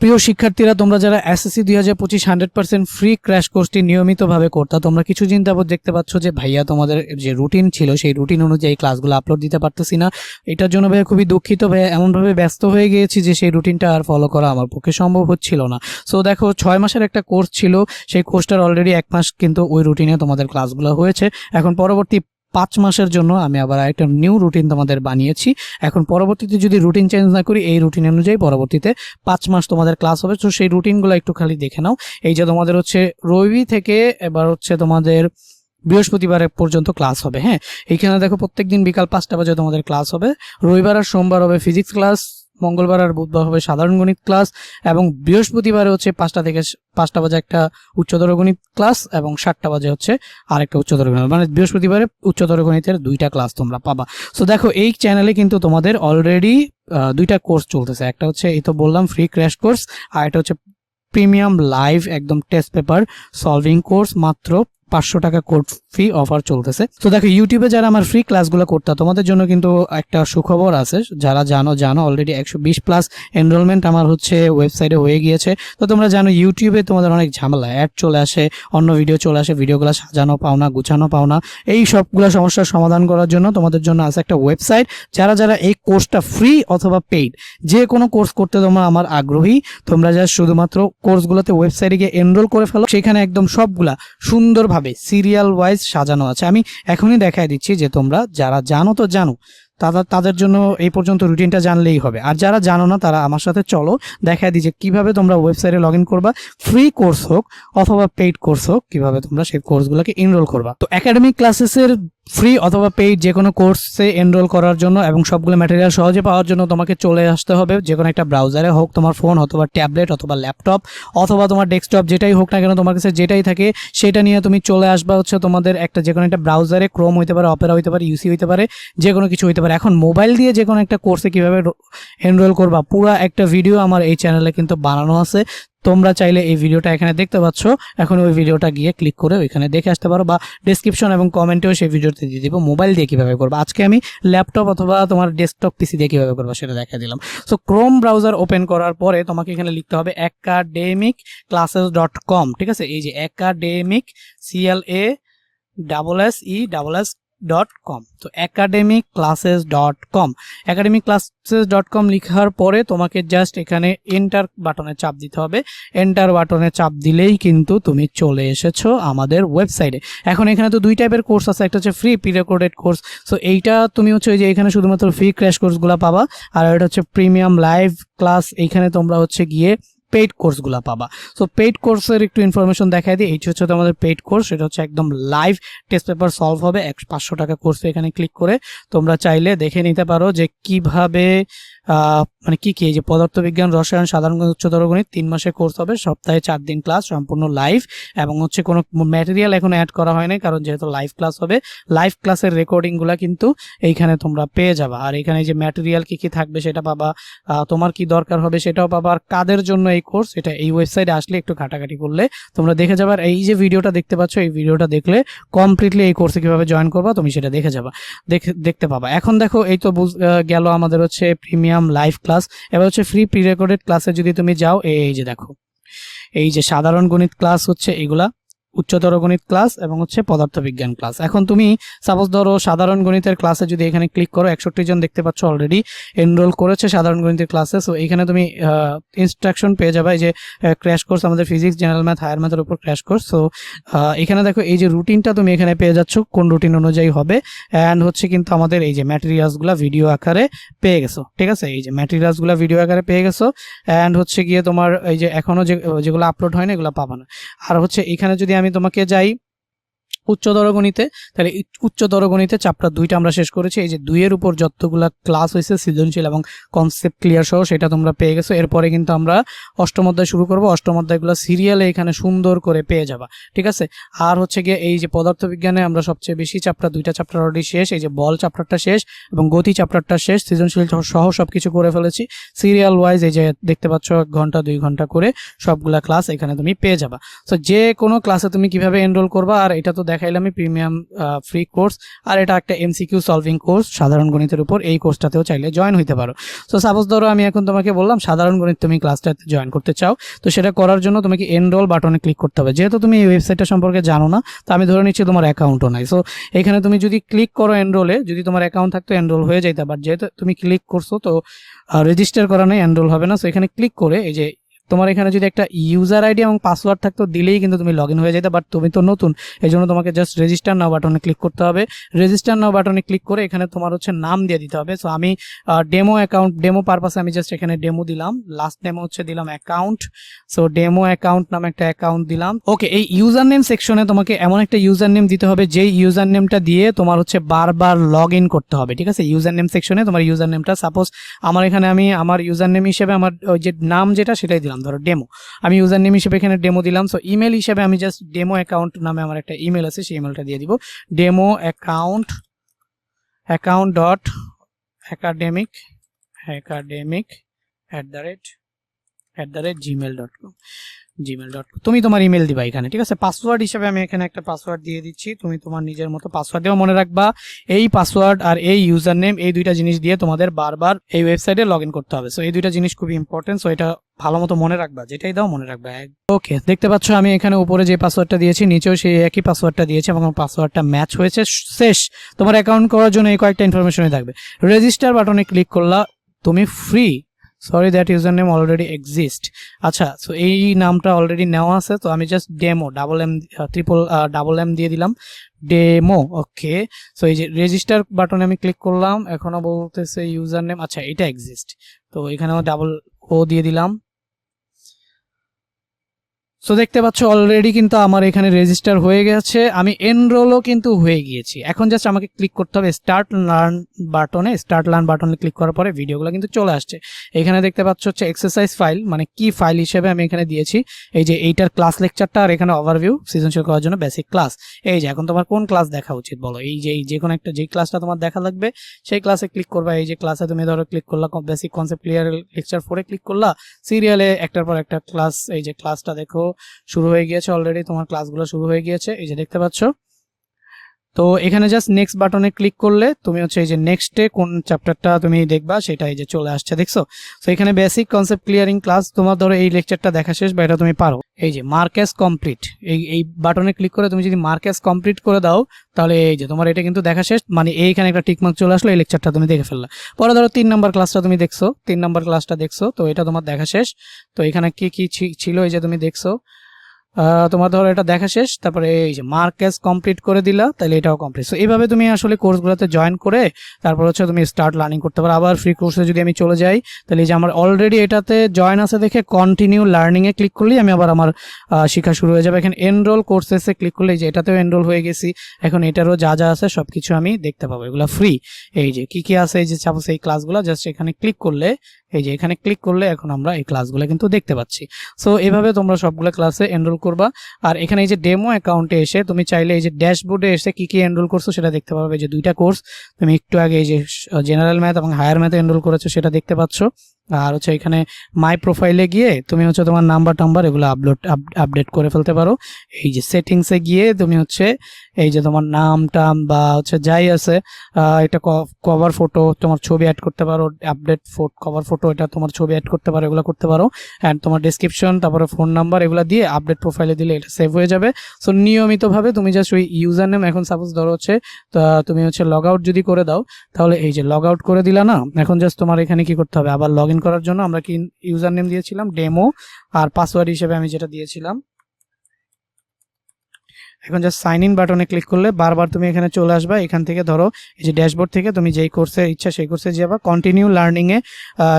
প্রিয় শিক্ষার্থীরা, তোমরা যারা এসএসসি দুই হাজার পঁচিশ হান্ড্রেড পার্সেন্ট ফ্রি ক্র্যাশ কোর্সটি নিয়মিতভাবে করতা, তোমরা কিছুদিন যাবত দেখতে পাচ্ছ যে, ভাইয়া, তোমাদের যে রুটিন ছিল, সেই রুটিন অনুযায়ী ক্লাসগুলো আপলোড দিতে পারতেছি না। এটার জন্য ভাইয়া খুবই দুঃখিত, ভাইয়া। এমনভাবে ব্যস্ত হয়ে গিয়েছি যে, সেই রুটিনটা আর ফলো করা আমার পক্ষে সম্ভব হচ্ছিল না। সো দেখো, ছয় মাসের একটা কোর্স ছিল। সেই কোর্সটার অলরেডি এক মাস কিন্তু ওই রুটিনে তোমাদের ক্লাসগুলো হয়েছে। এখন পরবর্তী পাঁচ মাসের জন্য আমি আবার একটা নিউ রুটিন তোমাদের বানিয়েছি। এখন পরবর্তীতে যদি রুটিন চেঞ্জ না করি, এই রুটিন অনুযায়ী পরবর্তীতে পাঁচ মাস তোমাদের ক্লাস হবে। তো সেই রুটিনগুলো একটু খালি দেখে নাও। এই যে তোমাদের হচ্ছে রবি থেকে এবার হচ্ছে তোমাদের বৃহস্পতিবার পর্যন্ত ক্লাস হবে হ্যাঁ? এইখানে দেখো প্রত্যেকদিন বিকাল পাঁচটা বাজে তোমাদের ক্লাস হবে। রবিবার আর সোমবার হবে ফিজিক্স ক্লাস মঙ্গলবার আর বুধবার হবে সাধারণ গণিত ক্লাস এবং বৃহস্পতিবারে হচ্ছে পাঁচটা থেকে পাঁচটা বাজে একটা উচ্চতর গণিত ক্লাস এবং সাতটা বাজে হচ্ছে আরেকটা উচ্চতর গণিত। মানে বৃহস্পতিবারে উচ্চতর গণিতের দুইটা ক্লাস তোমরা পাবা। সো দেখো, এই চ্যানেলে কিন্তু তোমাদের অলরেডি দুইটা কোর্স চলতেছে। একটা হচ্ছে, এই তো বললাম ফ্রি ক্র্যাশ কোর্স আর একটা হচ্ছে প্রিমিয়াম লাইভ একদম টেস্ট পেপার সলভিং কোর্স মাত্র পাঁচশো টাকা কোর্স ফি অফার চলতেছে। তো দেখো ইউটিউবে যারা আমার ফ্রি ক্লাসগুলো করতে, তোমাদের জন্য কিন্তু একটা সুখবর আছে। যারা জানো জানো অলরেডি একশো বিশ প্লাস এনরোলমেন্ট আমার হচ্ছে ওয়েবসাইটে হয়ে গিয়েছে। তো তোমরা জানো ইউটিউবে তোমাদের অনেক ঝামেলা। অ্যাড চলে আসে, অন্য ভিডিও চলে আসে ভিডিওগুলো সাজানো পাও না, গুছানো পাও না। এই সবগুলো সমস্যার সমাধান করার জন্য তোমাদের জন্য আছে একটা ওয়েবসাইট যারা যারা এই কোর্সটা ফ্রি অথবা পেইড যে কোনো কোর্স করতে তোমরা আমার আগ্রহী, তোমরা যা শুধুমাত্র কোর্সগুলোতে ওয়েবসাইটে গিয়ে এনরোল করে ফেলো। সেখানে একদম সবগুলা সুন্দরভাবে সিরিয়াল ওয়াইজ সাজানো আছে। আমি এখনই দেখাই দিচ্ছি যে তোমরা যারা জানো তো জানো তাদের তাদের জন্য এই পর্যন্ত রুটিনটা জানলেই হবে। আর যারা জানো না, তারা আমার সাথে চলো দেখাই দিই যে কীভাবে তোমরা ওয়েবসাইটে লগ করবা ফ্রি কোর্স হোক অথবা পেইড কোর্স হোক, কীভাবে তোমরা সেই কোর্সগুলোকে এনরোল করবা। তো একাডেমিক ক্লাসেসের ফ্রি অথবা পেইড যে কোনো কোর্সে এনরোল করার জন্য এবং সবগুলো ম্যাটেরিয়াল সহজে পাওয়ার জন্য তোমাকে চলে আসতে হবে। যে কোনো একটা ব্রাউজারে হোক, তোমার ফোন অথবা ট্যাবলেট অথবা ল্যাপটপ অথবা তোমার ডেস্কটপ যেটাই হোক না কেন, তোমার কাছে যেটাই থাকে, সেটা নিয়ে তুমি চলে আসবা হচ্ছে তোমাদের একটা যে কোনো একটা ব্রাউজারে ক্রোম হইতে পারে অপেরা হইতে পারে ইউসি হইতে পারে যে কোনো কিছু হইতে পারে। এখন মোবাইল দিয়ে যে কোনো একটা কোর্সে কীভাবে এনরোল করবা, পুরো একটা ভিডিও আমার এই চ্যানেলে কিন্তু বানানো আছে। তোমরা চাইলে এই ভিডিওটা এখানে দেখতে পাচ্ছ। এখন ওই ভিডিওটা গিয়ে ক্লিক করে ওইখানে দেখে আসতে পারো বা ডিসক্রিপশন এবং কমেন্টেও সেই ভিডিওতে দিয়ে দিব। মোবাইল দিয়ে কীভাবে করব? আজকে আমি ল্যাপটপ অথবা তোমার ডেস্কটপ পিসি দিয়ে কীভাবে করব সেটা দেখা দিলাম। সো ক্রোম ব্রাউজার ওপেন করার পরে তোমাকে এখানে লিখতে হবে একাডেমিক ক্লাসেস ডট কম ঠিক আছে? এই যে academic C L A double S E double S dot com তো academic classes dot com academic classes dot com লেখার পরে তোমাকে জাস্ট এখানে এন্টার বাটনে চাপ দিতে হবে। এন্টার বাটনে চাপ দিলেই কিন্তু তুমি চলে এসেছ আমাদের ওয়েবসাইটে এখন এখানে তো দুই টাইপের কোর্স আছে, একটা হচ্ছে free pre recorded course so এইটা তুমি হচ্ছে ওই যে এখানে শুধুমাত্র ফ্রি ক্র্যাশ কোর্সগুলো পাবা। আর এটা হচ্ছে প্রিমিয়াম লাইভ ক্লাস এইখানে তোমরা হচ্ছে গিয়ে পেইড কোর্সগুলো পাবা। সো পেইড কোর্সের একটু ইনফরমেশন দেখাই দিই। এই হচ্ছে তোমাদের পেইড কোর্স সেটা হচ্ছে একদম লাইভ টেস্ট পেপার সলভ হবে। এক পাঁচশো টাকা কোর্স এখানে ক্লিক করে তোমরা চাইলে দেখে নিতে পারো যে কীভাবে মানে কি কি? যে পদার্থবিজ্ঞান, রসায়ন, সাধারণ উচ্চতর গণিত তিন মাসের কোর্স হবে। সপ্তাহে চার দিন ক্লাস সম্পূর্ণ লাইভ এবং হচ্ছে কোনো ম্যাটেরিয়াল এখন অ্যাড করা হয় না কারণ যেহেতু লাইভ ক্লাস হবে। লাইভ ক্লাসের রেকর্ডিংগুলো কিন্তু এইখানে তোমরা পেয়ে যাবা। আর এখানে যে ম্যাটেরিয়াল কি কি থাকবে সেটা পাবা তোমার কি দরকার হবে সেটাও পাবা। আর কাদের জন্য এই কোর্স এটা এই ওয়েবসাইটে আসলে একটু ঘাটাঘাটি করলে তোমরা দেখে যাবে। আর এই যে ভিডিওটা দেখতে পাচ্ছ, এই ভিডিওটা দেখলে কমপ্লিটলি এই কোর্সে কীভাবে জয়েন করবা, তুমি সেটা দেখে যাবা। দেখে, দেখতে পাবা। এখন দেখো, এই তো গেল আমাদের হচ্ছে প্রিমিয়াম লাইভ ক্লাস এবার হচ্ছে ফ্রি প্রি রেকর্ডেড ক্লাসে যদি তুমি যাও, এই যে দেখো। এই যে সাধারণ গণিত ক্লাস হচ্ছে এগুলা। উচ্চতর গণিত ক্লাস এবং হচ্ছে পদার্থবিজ্ঞান ক্লাস এখন তুমি সাপোজ ধরো সাধারণ গণিতের ক্লাসে যদি এখানে ক্লিক করো, একষট্টি জন দেখতে পাচ্ছ অলরেডি এনরোল করেছে সাধারণ গণিতের ক্লাসে সো এখানে তুমি ইনস্ট্রাকশন পেয়ে যাবে যে ক্র্যাশ কোর্স আমাদের ফিজিক্স জেনারেল ম্যাথ হায়ার ম্যাথের উপর ক্র্যাশ কোর্স সো এখানে দেখো এই যে রুটিনটা তুমি এখানে পেয়ে যাচ্ছ, কোন রুটিন অনুযায়ী হবে। অ্যান্ড হচ্ছে কিন্তু আমাদের এই যে ম্যাটেরিয়ালসগুলো ভিডিও আকারে পেয়ে গেছো। ঠিক আছে? এই যে ম্যাটেরিয়ালসগুলো ভিডিও আকারে পেয়ে গেছো। অ্যান্ড হচ্ছে গিয়ে তোমার এই যে এখনও যে, যেগুলো আপলোড হয় না এগুলো পাবা না। আর হচ্ছে এখানে যদি আমি তোমাকে যাই। উচ্চতর গণিতে তাহলে উচ্চতর গণিতে চ্যাপ্টার দুইটা আমরা শেষ করেছি। এই যে দুইয়ের উপর যতগুলা ক্লাস হয়েছে সৃজনশীল এবং কনসেপ্ট ক্লিয়ার সহ, সেটা তোমরা পেয়ে গেছো। এরপরে কিন্তু আমরা অষ্টম অধ্যায় শুরু করব। অষ্টম অধ্যায়গুলো সিরিয়ালে এখানে সুন্দর করে পেয়ে যাবা। ঠিক আছে? আর হচ্ছে গিয়ে এই যে পদার্থবিজ্ঞানে আমরা সবচেয়ে বেশি চ্যাপ্টার দুইটা চ্যাপ্টার অলরেডি শেষ। এই যে বল চ্যাপ্টারটা শেষ এবং গতি চ্যাপ্টারটা শেষ। সৃজনশীল সহ সবকিছু করে ফেলেছি। সিরিয়াল ওয়াইজ এই যে দেখতে পাচ্ছ, এক ঘণ্টা, দুই ঘণ্টা করে সবগুলা ক্লাস এখানে তুমি পেয়ে যাবা। সো যে কোনো ক্লাসে তুমি কীভাবে এনরোল করবা, আর এটা তো দেখা দেখাইলামই প্রিমিয়াম ফ্রি কোর্স আর এটা একটা এমসিকিউ সলভিং কোর্স সাধারণ গণিতের উপর এই কোর্সটাতেও চাইলে জয়েন হইতে পারো। সো সাপোজ ধরো আমি এখন তোমাকে বললাম, সাধারণ গণিত তুমি ক্লাসটাতে জয়েন করতে চাও, তো সেটা করার জন্য তোমাকে এনরোল বাটনে ক্লিক করতে হবে। যেহেতু তুমি এই ওয়েবসাইটটা সম্পর্কে জানো না, তো আমি ধরে নিচ্ছি তোমার অ্যাকাউন্টও নাই। সো এখানে তুমি যদি ক্লিক করো এনরোলে যদি তোমার অ্যাকাউন্ট থাকতো এনরোল হয়ে যাইতে বাট যেহেতু তুমি ক্লিক করছ, তো রেজিস্টার করা নেই এনরোল হবে না। সো এখানে ক্লিক করে এই যে তোমার এখানে যদি একটা ইউজার আইডি এবং পাসওয়ার্ড থাকতো, দিলেই কিন্তু তুমি লগ হয়ে যেতে বাট তুমি তো নতুন এই জন্য তোমাকে জাস্ট রেজিস্টার নাও বাটনে ক্লিক করতে হবে। রেজিস্টার নাও বাটনে ক্লিক করে এখানে তোমার হচ্ছে নাম দিয়ে দিতে হবে। সো আমি ডেমো অ্যাকাউন্ট ডেমো পারপাসে আমি জাস্ট এখানে ডেমো দিলাম। লাস্ট ডেমো হচ্ছে দিলাম অ্যাকাউন্ট সো ডেমো অ্যাকাউন্ট নামে একটা অ্যাকাউন্ট দিলাম। ওকে এই ইউজার নেম সেকশনে তোমাকে এমন একটা ইউজার নেম দিতে হবে, যেই ইউজার নেমটা দিয়ে তোমার হচ্ছে বারবার লগ ইন করতে হবে, ঠিক আছে? ইউজার নেম সেকশনে তোমার ইউজার নেমটা সাপোজ আমার এখানে আমি, আমার ইউজার নেম হিসেবে আমার ওই যে নাম যেটা সেটাই দিলাম। ধরো ডেমো আমি ইউজার নেম হিসেবে এখানে ডেমো দিলাম সো ইমেল হিসেবে আমি জাস্ট ডেমো অ্যাকাউন্ট নামে আমার একটা ইমেল আছে, সেই ইমেলটা দিয়ে দিব। Demo account account dot academic academic at the rate at the rate Gmail dot com Gmail dot তুমি তোমার ইমেল দিবা এখানে, ঠিক আছে? পাসওয়ার্ড হিসেবে আমি এখানে একটা পাসওয়ার্ড দিয়ে দিচ্ছি। তুমি তোমার নিজের মতো পাসওয়ার্ড দিয়েও মনে রাখবা। এই পাসওয়ার্ড আর এই ইউজার নেম এই দুইটা জিনিস দিয়ে তোমাদের বারবার এই ওয়েবসাইটে লগ ইন করতে হবে। সো এই দুইটা জিনিস খুবই ইম্পর্টেন্ট সো এটা ভালো মতো মনে রাখবা, যেটাই দাও মনে রাখবা। ওকে দেখতে পাচ্ছ আমি এখানে উপরে যে পাসওয়ার্ডটা দিয়েছি, নিচেও সেই একই পাসওয়ার্ডটা দিয়েছি এবং পাসওয়ার্ডটা ম্যাচ হয়েছে শেষ। তোমার অ্যাকাউন্ট করার জন্য এই কয়েকটা ইনফরমেশনই থাকবে। রেজিস্টার বাটনে ক্লিক করলা, তুমি free sorry that username already exist আচ্ছা সো এই নামটা অলরেডি নেওয়া আছে, তো আমি just demo double M triple double M দিয়ে দিলাম। ডেমো ওকে সো এই যে রেজিস্টার বাটনে আমি ক্লিক করলাম এখনও বলতেছে ইউজার নেম আচ্ছা এটা এক্সিস্ট তো এখানেও ডাবল ও দিয়ে দিলাম। সো দেখতে পাচ্ছ অলরেডি কিন্তু আমার এখানে রেজিস্টার হয়ে গেছে। আমি এনরোলও কিন্তু হয়ে গিয়েছি। এখন জাস্ট আমাকে ক্লিক করতে হবে স্টার্ট লার্ন বাটনে স্টার্ট লার্ন বাটনে ক্লিক করার পরে ভিডিওগুলো কিন্তু চলে আসছে। এখানে দেখতে পাচ্ছ হচ্ছে এক্সারসাইজ ফাইল মানে কি ফাইল হিসেবে আমি এখানে দিয়েছি। এই যে এইটার ক্লাস লেকচারটা আর এখানে ওভারভিউ সৃজনশীল করার জন্য বেসিক ক্লাস এই যে, এখন তোমার কোন ক্লাস দেখা উচিত বলো? এই যে যে কোনো একটা, যে ক্লাসটা তোমার দেখা লাগবে, সেই ক্লাসে ক্লিক করবা। এই যে ক্লাসে তুমি ধরো ক্লিক করলা বেসিক কনসেপ্ট ক্লিয়ার লেকচার ফোরে ক্লিক করলা। সিরিয়ালে একটার পর একটা ক্লাস এই যে ক্লাসটা দেখো। শুরু হয়ে গিয়েছে অলরেডি তোমার ক্লাসগুলো শুরু হয়ে গিয়েছে, এই যে দেখতে পাচ্ছ। তো এখানে জাস্ট নেক্সট বাটনে ক্লিক করলে তুমি হচ্ছে এই যে নেক্সটে কোন চ্যাপ্টারটা তুমি দেখবা সেটা এই যে চলে আসছে, দেখছ? তো এখানে বেসিক কনসেপ্ট ক্লিয়ারিং ক্লাস তোমার ধরো এই লেকচারটা দেখা শেষ, বা এটা তুমি পারো। এই যে মার্কেস কমপ্লিট এই এই বাটনে ক্লিক করে তুমি যদি মার্কেস কমপ্লিট করে দাও, তাহলে এই যে তোমার এটা কিন্তু দেখা শেষ মানে এইখানে একটা টিকমার্ক চলে আসলো, এই লেকচারটা তুমি দেখে ফেললা। পরে ধরো তিন নম্বর ক্লাসটা তুমি দেখছ, তিন নম্বর ক্লাসটা দেখছ, তো এটা তোমার দেখা শেষ। তো এখানে কি কি ছিল এই যে তুমি দেখছ তোমার ধরো এটা দেখা শেষ, তারপরে এই যে মার্কেস কমপ্লিট করে দিলা তাহলে এটাও কমপ্লিট সো এইভাবে তুমি আসলে কোর্সগুলোতে জয়েন করে, তারপর হচ্ছে তুমি স্টার্ট লার্নিং করতে পারো। আবার ফ্রি কোর্সে যদি আমি চলে যাই তাহলে এই যে আমার অলরেডি এটাতে জয়েন আছে দেখে কন্টিনিউ লার্নিংয়ে ক্লিক করলেই আমি আবার আমার শিক্ষা শুরু হয়ে যাবে। এখানে এনরোল কোর্সেসে ক্লিক করলে যে এটাতেও এনরোল হয়ে গেছি। এখন এটারও যা যা আছে সব কিছু আমি দেখতে পাবো। এগুলো ফ্রি এই যে কি কি আছে, এই যে সাপোজ এই ক্লাসগুলো জাস্ট এখানে ক্লিক করলে, এই যে এখানে ক্লিক করলে এখন আমরা এই ক্লাসগুলো কিন্তু দেখতে পাচ্ছি। সো এভাবে তোমরা সবগুলো ক্লাসে এনরোল করবা। আর এখানে এই যে ডেমো অ্যাকাউন্টে এসে তুমি চাইলে এই যে ড্যাশবোর্ডে এসে কী কী এনরোল করছ সেটা দেখতে পাবে। যে দুইটা কোর্স তুমি একটু আগে এই যে জেনারেল ম্যাথ এবং হায়ার ম্যাথে এনরোল করেছ সেটা দেখতে পাচ্ছ। আর হচ্ছে এখানে মাই প্রোফাইলে গিয়ে তুমি হচ্ছে তোমার নাম্বার টাম্বার এগুলো আপলোড আপডেট করে ফেলতে পারো। এই যে সেটিংসে গিয়ে তুমি হচ্ছে এই যে তোমার নাম, টাম বা হচ্ছে যাই আছে এটা কভার ফটো তোমার ছবি অ্যাড করতে পারো আপডেট ফটো কভার ফটো এটা তোমার ছবি অ্যাড করতে পারো, এগুলো করতে পারো। অ্যান্ড তোমার ডিসক্রিপশন তারপরে ফোন নাম্বার এগুলো দিয়ে আপডেট প্রোফাইলে দিলে এটা সেভ হয়ে যাবে। সো নিয়মিতভাবে তুমি জাস্ট ওই ইউজার নেম এখন সাপোজ ধরো হচ্ছে তুমি হচ্ছে লগ আউট যদি করে দাও, তাহলে এই যে লগ আউট করে দিলা না, এখন জাস্ট তোমার এখানে কি করতে হবে? আবার লগ ইন করার জন্য আমরা কি ইউজার নেম দিয়েছিলাম? ডেমো আর পাসওয়ার্ড হিসেবে আমি যেটা দিয়েছিলাম। এখন জাস্ট সাইন ইন বাটনে ক্লিক করলে বারবার তুমি এখানে চলে আসবা। এখান থেকে ধরো, এই যে ড্যাশবোর্ড থেকে তুমি যেই কোর্সে ইচ্ছা সেই কোর্সে যাবা। কন্টিনিউ লার্নিংয়ে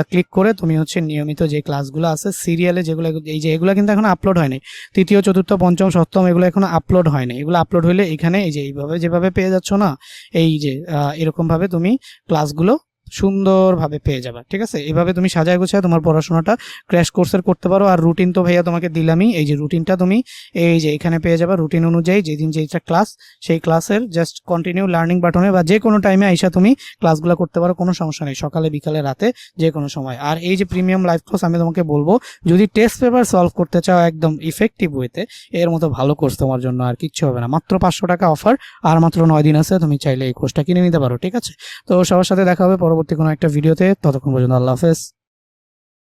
ক্লিক করে তুমি হচ্ছে নিয়মিত যে ক্লাসগুলো আছে সিরিয়ালে যেগুলো, এই যে এগুলো কিন্তু এখন আপলোড হয়নি তৃতীয়, চতুর্থ, পঞ্চম, সপ্তম এগুলো এখনও আপলোড হয়নি এগুলো আপলোড হলে এখানে এই যে এইভাবে যেভাবে পেয়ে যাচ্ছ না, এই যে এরকমভাবে তুমি ক্লাসগুলো সুন্দরভাবে পেয়ে যাবে, ঠিক আছে? এভাবে তুমি সাজায় গোছায় তোমার পড়াশোনাটা ক্র্যাশ কোর্সের করতে পারো। আর রুটিন তো ভাইয়া তোমাকে দিলামই। এই যে রুটিনটা তুমি, এই যে এখানে পেয়ে যাবে রুটিন অনুযায়ী যেদিন যেটা ক্লাস সেই ক্লাসের জাস্ট কন্টিনিউ লার্নিং বাটনে বা যে কোনো টাইমে আইসা তুমি ক্লাসগুলো করতে পারো, কোনো সমস্যা নেই। সকালে, বিকালে, রাতে যে কোনো সময়। আর এই যে প্রিমিয়াম লাইভ কোর্স আমি তোমাকে বলব, যদি টেস্ট পেপার সলভ করতে চাও একদম ইফেক্টিভ ওয়েতে এর মতো ভালো কোর্স তোমার জন্য আর কিচ্ছু হবে না। মাত্র পাঁচশো টাকা অফার আর মাত্র নয় দিন আছে, তুমি চাইলে এই কোর্সটা কিনে নিতে পারো, ঠিক আছে? তো সবার সাথে দেখা হবে পরবর্তী কোনো একটা ভিডিওতে ততক্ষণ পর্যন্ত আল্লাহ হাফেজ।